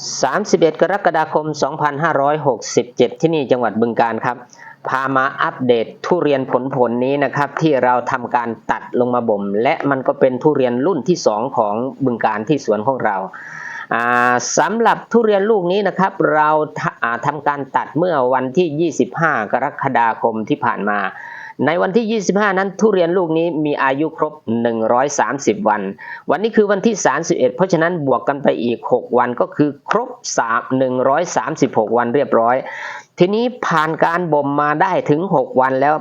31 กรกฎาคม 2567 ที่นี่จังหวัดบึงการครับ พามาอัปเดตทุเรียนผลผลนี้นะครับ ที่เราทำการตัดลงมาบ่ม และมันก็เป็นทุเรียนรุ่นที่ 2 ของบึงการที่สวนของเราสำหรับทุเรียนลูกนี้นะครับ เราทะอ่าทำการตัดเมื่อวันที่ 25 กรกฎาคมที่ผ่านมา ในวันที่ 25 นั้นทุเรียนลูกนี้มีอายุครบ 130 วัน วันนี้คือวันที่ 31 เพราะฉะนั้นบวกกันไปอีก 6 วันก็คือครบ3 136 วันเรียบร้อย ทีนี้ผ่านการบ่มมาได้ถึง 6 วันแล้ว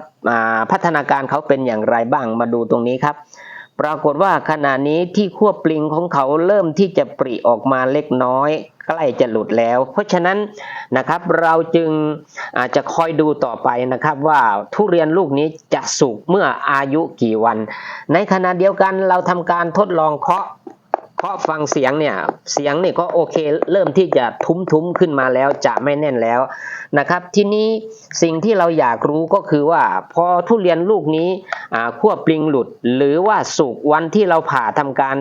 พัฒนาการเขาเป็นอย่างไรบ้างมาดูตรงนี้ครับ ปรากฏว่าขณะนี้ที่ขั้วปลิงของเขาเริ่มที่จะปริออกมาเล็กน้อย ใกล้จะหลุดแล้ว เพราะฉะนั้นนะครับเราจึงอาจจะคอยดูต่อไปนะครับว่าทุเรียนลูกนี้จะสุกเมื่ออายุกี่วัน ในขณะเดียวกันเราทำการทดลองเคาะเคาะฟังเสียงเนี่ยเสียงเนี่ยก็โอเค เริ่มที่จะทุ้มๆขึ้นมาแล้วจะไม่แน่นแล้วนะครับ ทีนี้สิ่งที่เราอยากรู้ก็คือว่า พอทุเรียนลูกนี้ อ่าขั้วปลิงหลุด หรือว่าสุกวันที่เราผ่าทำการ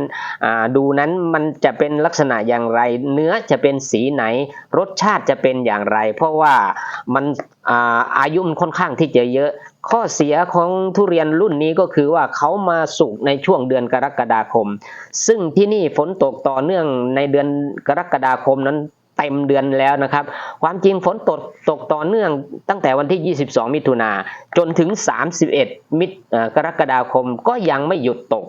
ดูนั้นมันจะเป็นลักษณะอย่างไร เนื้อจะเป็นสีไหน รสชาติจะเป็นอย่างไร เพราะว่ามันอาอายุมันค่อนข้างที่จะเยอะข้อเสียของทุเรียนรุ่นนี้ก็คือว่าเขามาสุกในช่วงเดือนกรกฎาคม ซึ่งที่นี่ฝนตกต่อเนื่องในเดือนกรกฎาคมนั้น เต็มเดือนแล้วนะครับ ความจริงฝนตกตกต่อเนื่องตั้งแต่วันที่ 22 มิถุนาจนถึง 31 มิเอ่อกรกฎาคมก็ยังไม่หยุดตก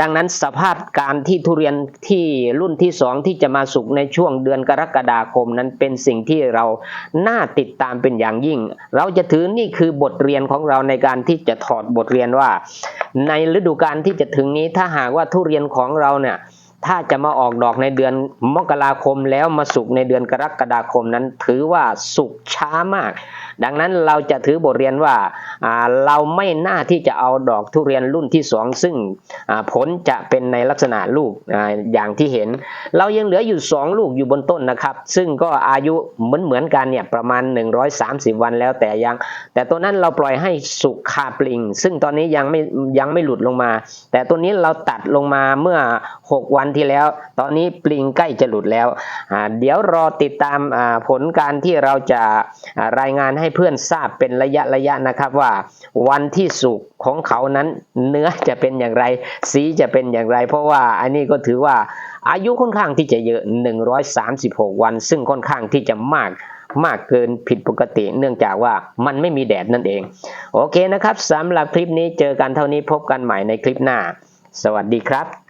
ดังนั้นสภาพการที่ทุเรียนที่รุ่นที่ 2 ที่จะมาสุกในช่วงเดือนกรกฎาคมนั้นเป็นสิ่งที่เราน่าติดตามเป็นอย่างยิ่ง เราจะถือนี่คือบทเรียนของเราในการที่จะถอดบทเรียนว่า ในฤดูกาลที่จะถึงนี้ถ้าหากว่าทุเรียนของเราเนี่ย ถ้าจะมาออกดอกในเดือนมกราคมแล้วมาสุกในเดือนกรกฎาคมนั้น ถือว่าสุกช้ามาก ดังนั้นเราจะถือบทเรียนว่าเราไม่น่าที่จะเอาดอกทุเรียนรุ่นที่สองซึ่งผลจะเป็นในลักษณะลูกออย่างที่เห็น เรายังเหลืออยู่ 2 ลูกอยู่บนต้นนะครับ ซึ่งก็อายุเหมือนเหมือนๆกันเนี่ยประมาณ 130 วันแล้วแต่ยัง แต่ตัวนั้นเราปล่อยให้สุกคาปลิง ซึ่งตอนนี้ยังไม่ยังไม่หลุดลงมา แต่ตัวนี้เราตัดลงมาเมื่อ 6 วันที่แล้ว ตอนนี้ปลิงใกล้จะหลุดแล้ว เดี๋ยวรอติดตามผลการที่เราจะรายงานให้เพื่อนทราบเป็นระยะระยะนะครับว่า วันที่สุกของเขานั้นเนื้อจะเป็นอย่างไร สีจะเป็นอย่างไร เพราะว่าอันนี้ก็ถือว่าอายุค่อนข้างที่จะเยอะ 136 วัน ซึ่งค่อนข้างที่จะมากมากเกินผิดปกติเนื่องจากว่ามันไม่มีแดดนั่นเอง โอเคนะครับสำหรับคลิปนี้เจอกันเท่านี้พบกันใหม่ในคลิปหน้า สวัสดีครับ